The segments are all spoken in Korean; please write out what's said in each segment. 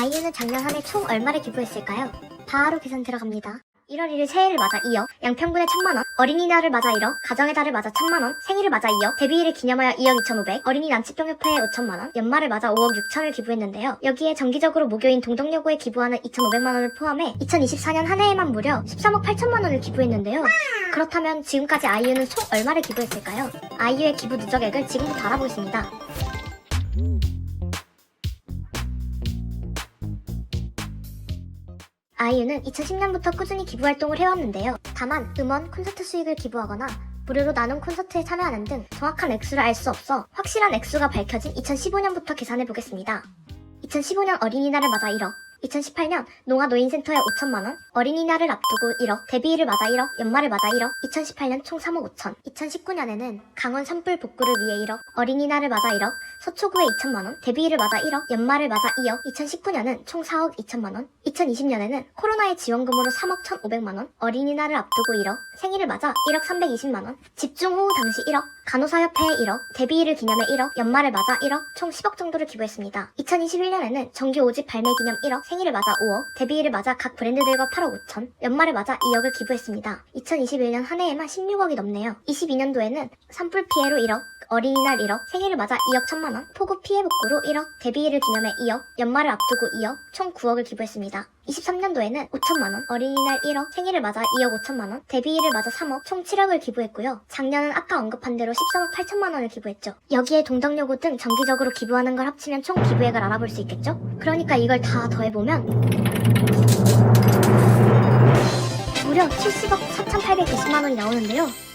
아이유는 작년 한 해 총 얼마를 기부했을까요? 바로 계산 들어갑니다. 1월 1일 새해를 맞아 2억, 양평군에 1천만원, 어린이날을 맞아 1억, 가정의 달을 맞아 1천만원, 생일을 맞아 2억, 데뷔일을 기념하여 2억 2,500, 어린이 난치병협회에 5천만원, 연말을 맞아 5억 6천을 기부했는데요. 여기에 정기적으로 모교인 동덕여고에 기부하는 2,500만원을 포함해 2024년 한 해에만 무려 13억 8천만원을 기부했는데요. 그렇다면 지금까지 아이유는 총 얼마를 기부했을까요? 아이유의 기부 누적액을 지금부터 알아보겠습니다. 아이유는 2010년부터 꾸준히 기부 활동을 해왔는데요. 다만 음원, 콘서트 수익을 기부하거나 무료로 나눔 콘서트에 참여하는 등 정확한 액수를 알 수 없어 확실한 액수가 밝혀진 2015년부터 계산해 보겠습니다. 2015년 어린이날을 맞아 1억, 2018년 농아 노인센터에 5천만원, 어린이날을 앞두고 1억, 데뷔일을 맞아 1억, 연말을 맞아 1억, 2018년 총 3억 5천, 2019년에는 강원 산불 복구를 위해 1억, 어린이날을 맞아 1억, 서초구에 2천만원, 데뷔일을 맞아 1억, 연말을 맞아 2억, 2019년은 총 4억 2천만원, 2020년에는 코로나의 지원금으로 3억 1,500만원, 어린이날을 앞두고 1억, 생일을 맞아 1억 320만원, 집중 호우 당시 1억, 간호사협회에 1억, 데뷔일을 기념해 1억, 연말을 맞아 1억, 총 10억 정도를 기부했습니다. 2021년에는 정규 5집 발매 기념 1억, 생일을 맞아 5억, 데뷔일을 맞아 각 브랜드들과 8억 5천, 연말을 맞아 2억을 기부했습니다. 2021년 한 해에만 16억이 넘네요. 22년도에는 산불 피해로 1억, 어린이날 1억, 생일을 맞아 2억 1천만 원, 폭우 피해 복구로 1억, 데뷔일을 기념해 2억, 연말을 앞두고 2억, 총 9억을 기부했습니다. 23년도에는 5천만원, 어린이날 1억, 생일을 맞아 2억 5천만원, 데뷔일을 맞아 3억, 총 7억을 기부했고요. 작년은 아까 언급한 대로 13억 8천만원을 기부했죠. 여기에 동덕여고 등 정기적으로 기부하는 걸 합치면 총 기부액을 알아볼 수 있겠죠? 그러니까 이걸 다 더해보면 무려 70억 4,820만 원이 나오는데요.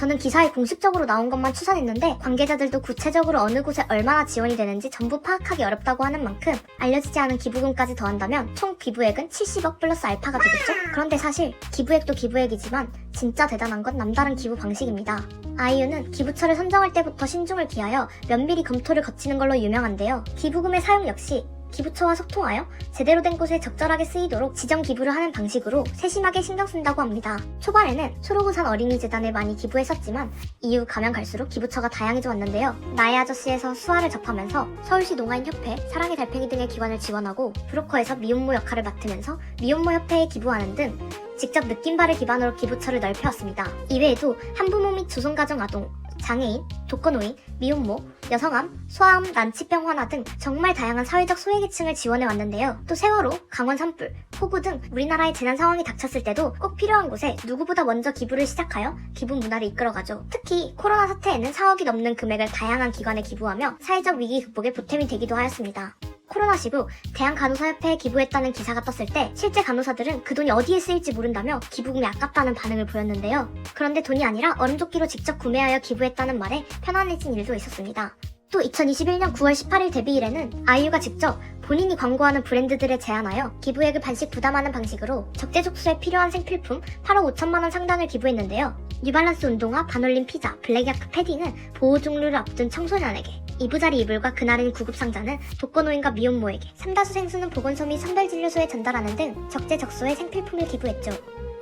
저는 기사에 공식적으로 나온 것만 추산했는데 관계자들도 구체적으로 어느 곳에 얼마나 지원이 되는지 전부 파악하기 어렵다고 하는 만큼 알려지지 않은 기부금까지 더한다면 총 기부액은 70억 플러스 알파가 되겠죠? 그런데 사실 기부액도 기부액이지만 진짜 대단한 건 남다른 기부 방식입니다. 아이유는 기부처를 선정할 때부터 신중을 기하여 면밀히 검토를 거치는 걸로 유명한데요. 기부금의 사용 역시 기부처와 소통하여 제대로 된 곳에 적절하게 쓰이도록 지정 기부를 하는 방식으로 세심하게 신경 쓴다고 합니다. 초반에는 초록우산 어린이재단에 많이 기부했었지만 이후 가면 갈수록 기부처가 다양해져 왔는데요. 나의 아저씨에서 수아를 접하면서 서울시 농아인협회, 사랑의 달팽이 등의 기관을 지원하고 브로커에서 미혼모 역할을 맡으면서 미혼모 협회에 기부하는 등 직접 느낀 바를 기반으로 기부처를 넓혀왔습니다. 이외에도 한부모 및 조선가정 아동, 장애인, 독거노인, 미혼모, 여성암, 소아암, 난치병 환화 등 정말 다양한 사회적 소외계층을 지원해 왔는데요. 또 세월호, 강원 산불, 폭우 등 우리나라의 재난 상황이 닥쳤을 때도 꼭 필요한 곳에 누구보다 먼저 기부를 시작하여 기부 문화를 이끌어가죠. 특히 코로나 사태에는 4억이 넘는 금액을 다양한 기관에 기부하며 사회적 위기 극복에 보탬이 되기도 하였습니다. 코로나19 대한간호사협회에 기부했다는 기사가 떴을 때 실제 간호사들은 그 돈이 어디에 쓰일지 모른다며 기부금이 아깝다는 반응을 보였는데요. 그런데 돈이 아니라 얼음조끼로 직접 구매하여 기부했다는 말에 편안해진 일도 있었습니다. 또 2021년 9월 18일 데뷔 일에는 아이유가 직접 본인이 광고하는 브랜드들에 제안하여 기부액을 반씩 부담하는 방식으로 적재적소에 필요한 생필품 8억 5천만 원 상당을 기부했는데요. 뉴발란스 운동화, 반올림 피자, 블랙야크 패딩은 보호 종료를 앞둔 청소년에게 이부자리 이불과 그날은 구급상자는 독거노인과 미혼모에게 삼다수 생수는 보건소 및 선별진료소에 전달하는 등 적재적소에 생필품을 기부했죠.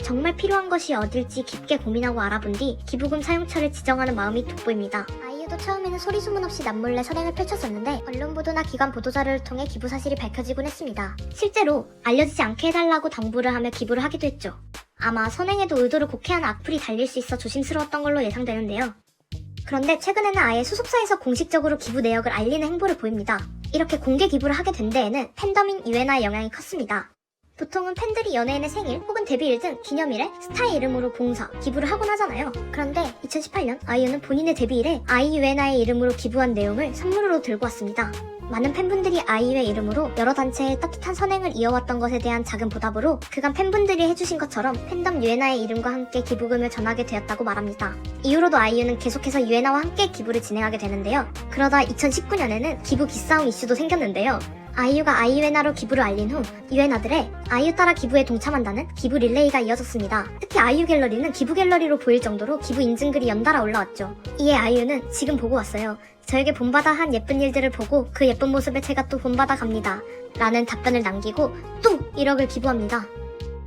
정말 필요한 것이 어딜지 깊게 고민하고 알아본 뒤 기부금 사용처를 지정하는 마음이 돋보입니다. 아이유도 처음에는 소리 소문 없이 남몰래 선행을 펼쳤었는데 언론 보도나 기관 보도자료를 통해 기부 사실이 밝혀지곤 했습니다. 실제로 알려지지 않게 해달라고 당부를 하며 기부를 하기도 했죠. 아마 선행에도 의도를 곡해하는 악플이 달릴 수 있어 조심스러웠던 걸로 예상되는데요. 그런데 최근에는 아예 소속사에서 공식적으로 기부 내역을 알리는 행보를 보입니다. 이렇게 공개 기부를 하게 된 데에는 팬덤인 유엔아의 영향이 컸습니다. 보통은 팬들이 연예인의 생일 혹은 데뷔일 등 기념일에 스타의 이름으로 봉사, 기부를 하곤 하잖아요. 그런데 2018년 아이유는 본인의 데뷔일에 아이유엔아의 이름으로 기부한 내용을 선물로 들고 왔습니다. 많은 팬분들이 아이유의 이름으로 여러 단체에 따뜻한 선행을 이어왔던 것에 대한 작은 보답으로 그간 팬분들이 해주신 것처럼 팬덤 유에나의 이름과 함께 기부금을 전하게 되었다고 말합니다. 이후로도 아이유는 계속해서 유에나와 함께 기부를 진행하게 되는데요. 그러다 2019년에는 기부 기싸움 이슈도 생겼는데요. 아이유가 아이유에나로 기부를 알린 후 유에나들의 아이유 따라 기부에 동참한다는 기부 릴레이가 이어졌습니다. 특히 아이유 갤러리는 기부 갤러리로 보일 정도로 기부 인증글이 연달아 올라왔죠. 이에 아이유는 지금 보고 왔어요. 저에게 본받아 한 예쁜 일들을 보고 그 예쁜 모습에 제가 또 본받아 갑니다. 라는 답변을 남기고 또 1억을 기부합니다.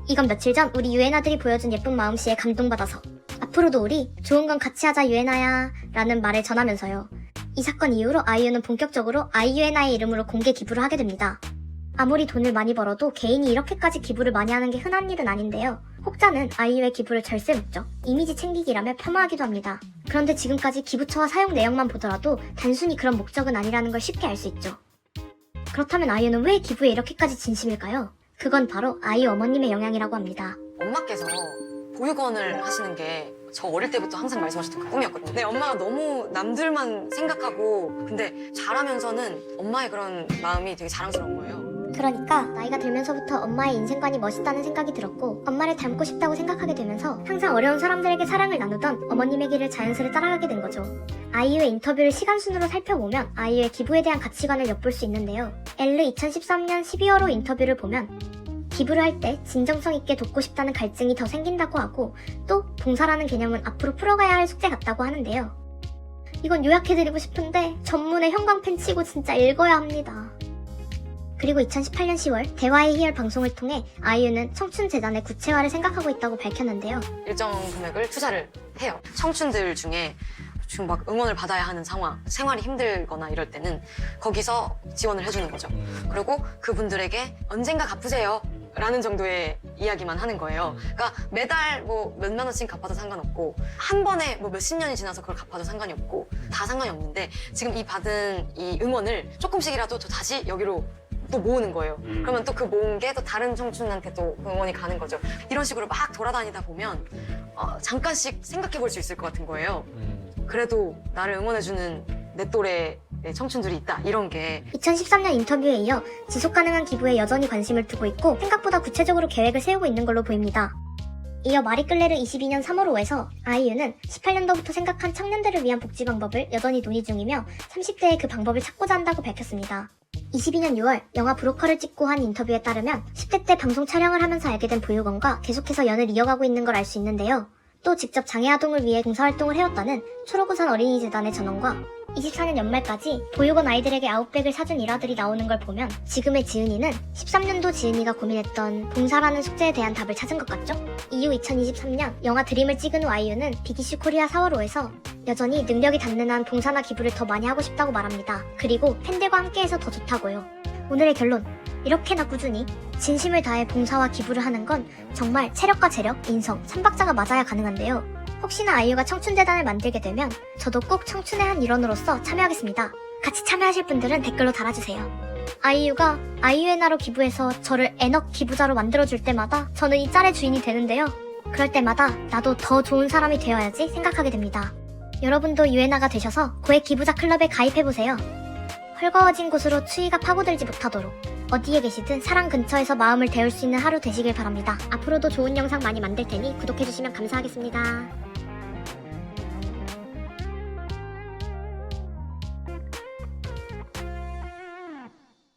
이건 며칠 전 우리 유에나들이 보여준 예쁜 마음씨에 감동받아서 앞으로도 우리 좋은 건 같이 하자 유에나야 라는 말을 전하면서요. 이 사건 이후로 아이유는 본격적으로 아이유에나의 이름으로 공개 기부를 하게 됩니다. 아무리 돈을 많이 벌어도 개인이 이렇게까지 기부를 많이 하는 게 흔한 일은 아닌데요. 혹자는 아이유의 기부를 절세 목적, 이미지 챙기기라며 폄하하기도 합니다. 그런데 지금까지 기부처와 사용 내역만 보더라도 단순히 그런 목적은 아니라는 걸 쉽게 알 수 있죠. 그렇다면 아이유는 왜 기부에 이렇게까지 진심일까요? 그건 바로 아이유 어머님의 영향이라고 합니다. 엄마께서 보육원을 하시는 게 저 어릴 때부터 항상 말씀하셨던 그 꿈이었거든요. 네, 엄마가 너무 남들만 생각하고 근데 잘하면서는 엄마의 그런 마음이 되게 자랑스러운 거예요. 그러니까 나이가 들면서부터 엄마의 인생관이 멋있다는 생각이 들었고 엄마를 닮고 싶다고 생각하게 되면서 항상 어려운 사람들에게 사랑을 나누던 어머님의 길을 자연스레 따라가게 된 거죠. 아이유의 인터뷰를 시간순으로 살펴보면 아이유의 기부에 대한 가치관을 엿볼 수 있는데요. 엘르 2013년 12월호 인터뷰를 보면 기부를 할 때 진정성 있게 돕고 싶다는 갈증이 더 생긴다고 하고 또 봉사라는 개념은 앞으로 풀어가야 할 숙제 같다고 하는데요. 이건 요약해드리고 싶은데 전문의 형광펜 치고 진짜 읽어야 합니다. 그리고 2018년 10월 대화의 희열 방송을 통해 아이유는 청춘 재단의 구체화를 생각하고 있다고 밝혔는데요. 일정 금액을 투자를 해요. 청춘들 중에 지금 막 응원을 받아야 하는 상황, 생활이 힘들거나 이럴 때는 거기서 지원을 해주는 거죠. 그리고 그분들에게 언젠가 갚으세요. 라는 정도의 이야기만 하는 거예요. 그러니까 매달 뭐 몇만 원씩 갚아도 상관없고 한 번에 뭐 몇십 년이 지나서 그걸 갚아도 상관이 없고 다 상관이 없는데 지금 이 받은 이 응원을 조금씩이라도 또 다시 여기로 또 모으는 거예요. 그러면 또 그 모은 게 또 다른 청춘한테 또 응원이 가는 거죠. 이런 식으로 막 돌아다니다 보면 어, 잠깐씩 생각해 볼 수 있을 것 같은 거예요. 그래도 나를 응원해주는 내 또래 의 청춘들이 있다 이런 게 2013년 인터뷰에 이어 지속 가능한 기부에 여전히 관심을 두고 있고 생각보다 구체적으로 계획을 세우고 있는 걸로 보입니다. 이어 마리끌레르 22년 3월호에서 아이유는 18년도부터 생각한 청년들을 위한 복지 방법을 여전히 논의 중이며 30대에 그 방법을 찾고자 한다고 밝혔습니다. 22년 6월 영화 브로커를 찍고 한 인터뷰에 따르면 10대 때 방송 촬영을 하면서 알게 된 보육원과 계속해서 연을 이어가고 있는 걸 알 수 있는데요. 또 직접 장애아동을 위해 봉사활동을 해왔다는 초록우산 어린이재단의 전원과 24년 연말까지 보육원 아이들에게 아웃백을 사준 일화들이 나오는 걸 보면 지금의 지은이는 13년도 지은이가 고민했던 봉사라는 숙제에 대한 답을 찾은 것 같죠? 이후 2023년 영화 드림을 찍은 후 아이유는 BBC 코리아 4월호에서 여전히 능력이 닿는 한 봉사나 기부를 더 많이 하고 싶다고 말합니다. 그리고 팬들과 함께해서 더 좋다고요. 오늘의 결론. 이렇게나 꾸준히 진심을 다해 봉사와 기부를 하는 건 정말 체력과 재력, 인성, 삼박자가 맞아야 가능한데요. 혹시나 아이유가 청춘재단을 만들게 되면 저도 꼭 청춘의 한 일원으로서 참여하겠습니다. 같이 참여하실 분들은 댓글로 달아주세요. 아이유가 아이유의 나로 기부해서 저를 에너 기부자로 만들어줄 때마다 저는 이 짤의 주인이 되는데요. 그럴 때마다 나도 더 좋은 사람이 되어야지 생각하게 됩니다. 여러분도 유에나가 되셔서 고액 기부자 클럽에 가입해보세요. 헐거워진 곳으로 추위가 파고들지 못하도록 어디에 계시든 사랑 근처에서 마음을 데울 수 있는 하루 되시길 바랍니다. 앞으로도 좋은 영상 많이 만들 테니 구독해주시면 감사하겠습니다.